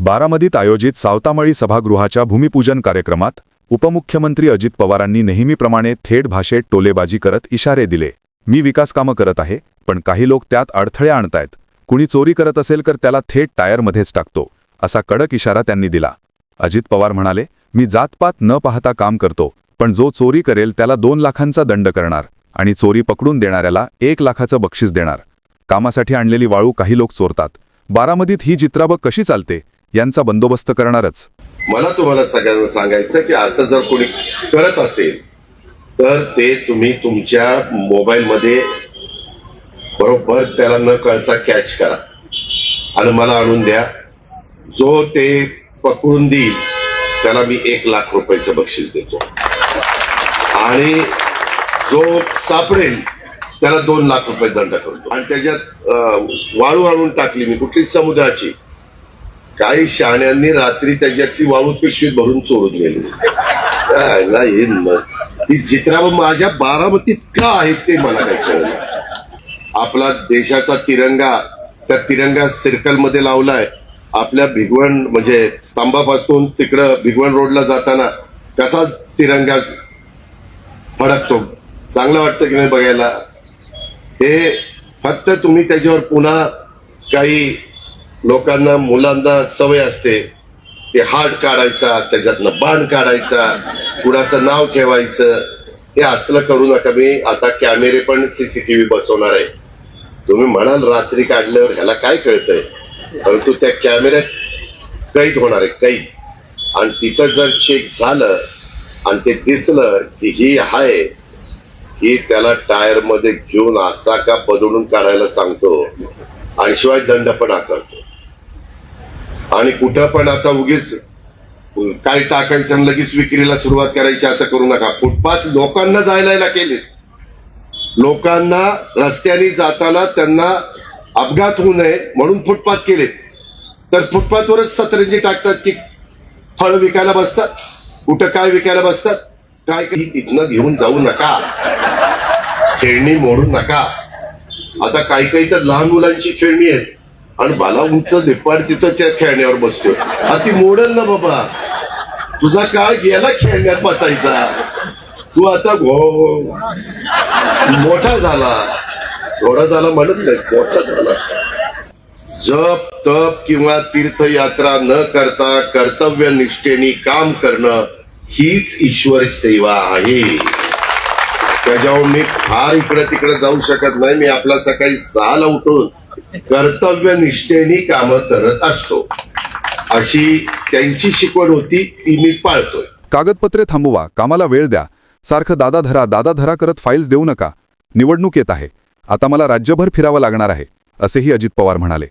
बारामतीत आयोजित सावतामळी सभागृहाच्या भूमिपूजन कार्यक्रमात उपमुख्यमंत्री अजित पवारांनी नेहमीप्रमाणे थेट भाषेत टोलेबाजी करत इशारे दिले. मी विकासकामं करत आहे पण काही लोक त्यात अडथळे आणतायत. कुणी चोरी करत असेल तर त्याला थेट टायरमध्येच टाकतो असा कडक इशारा त्यांनी दिला. अजित पवार म्हणाले मी जातपात न पाहता काम करतो पण जो चोरी करेल त्याला दोन लाखांचा दंड करणार आणि चोरी पकडून देणाऱ्याला एक लाखाचं बक्षीस देणार. कामासाठी आणलेली वाळू काही लोक चोरतात. बारामतीत ही चित्राबग कशी चालते? यांचा बंदोबस्त करणारच. मला तुम्हाला सगळ्यांना सांगायचं की असं जर कोणी करत असेल तर ते तुम्ही तुमच्या मोबाईलमध्ये बरोबर त्याला न कळता कॅच करा. आणि मला आणून द्या. जो ते पकडून देईल त्याला मी एक लाख रुपयाचं बक्षीस देतो. आणि जो सापडेल त्याला दोन लाख रुपये दंड करतो. आणि त्याच्यात वाळू आणून टाकली मी कुठली समुद्राची काही शाण्यांनी रात्री त्याच्यातली वाळू पिशवीत भरून चोरून गेली काय ना ही चित्रा माझ्या बारामतीत का आहेत ते मला काय कळलं आपला देशाचा तिरंगा त्या तिरंगा सर्कलमध्ये लावलाय. आपल्या भिगवण म्हणजे स्तंभापासून तिकडं भिगवण रोडला जाताना कसा तिरंगा फडकतो? चांगलं वाटतं की नाही बघायला? हे फक्त तुम्ही त्याच्यावर पुन्हा काही लोकांना मुलांना सवय असते. ते हार्ट काढायचा त्याच्यातनं बाण काढायचा कुणाचं नाव ठेवायचं हे असलं करू नका. मी आता कॅमेरे पण सीसीटीव्ही बसवणार आहे. तुम्ही म्हणाल रात्री काढल्यावर ह्याला काय कळतंय? परंतु त्या कॅमेऱ्यात कैद होणार आहे कैद. आणि तिथं जर चेक झालं आणि ते दिसलं की ही आहे ही त्याला टायरमध्ये घेऊन असा का बदलून काढायला सांगतो? आणि शिवाय दंड पण आकारतो आणि कुठं पण आता उगीच काय टाकायचं आणि लगेच विक्रीला सुरुवात करायची असं करू नका. फुटपाथ लोकांना जायला केले. लोकांना रस्त्याने जाताना त्यांना अपघात होऊ नये म्हणून फुटपाथ केले. तर फुटपाथवरच सतरंजी टाकतात की फळं विकायला बसतात. कुठं काय विकायला बसतात? काय काही तिथनं घेऊन जाऊ नका. खेळणी मोडू नका. आता काही काही तर लहान मुलांची खेळणी आहेत. आणि बाला उंच धिप्पाड तिथं त्या खेळण्यावर बसतो अति ती मोडल ना बाबा. तुझा काळ गेला खेळण्यात बसायचा. तू आता घो मोठा झाला. घोडा झाला म्हणत नाही मोठा झाला. जप तप किंवा तीर्थयात्रा न करता कर्तव्य निष्ठेने काम करणं हीच ईश्वर सेवा आहे. त्याच्यावर मी फार इकडे तिकडे जाऊ शकत नाही. मी आपला सकाळी सहाला उठून कर्तव्य निष्ठेने काम करत असतो. अशी त्यांची शिकवण होती ती मी पाळतोय. कागदपत्रे थांबवा कामाला वेळ द्या. सारखं दादा धरा दादा धरा करत फाईल्स देऊ नका. निवडणूक येत आहे. आता मला राज्यभर फिरावं लागणार आहे असेही अजित पवार म्हणाले.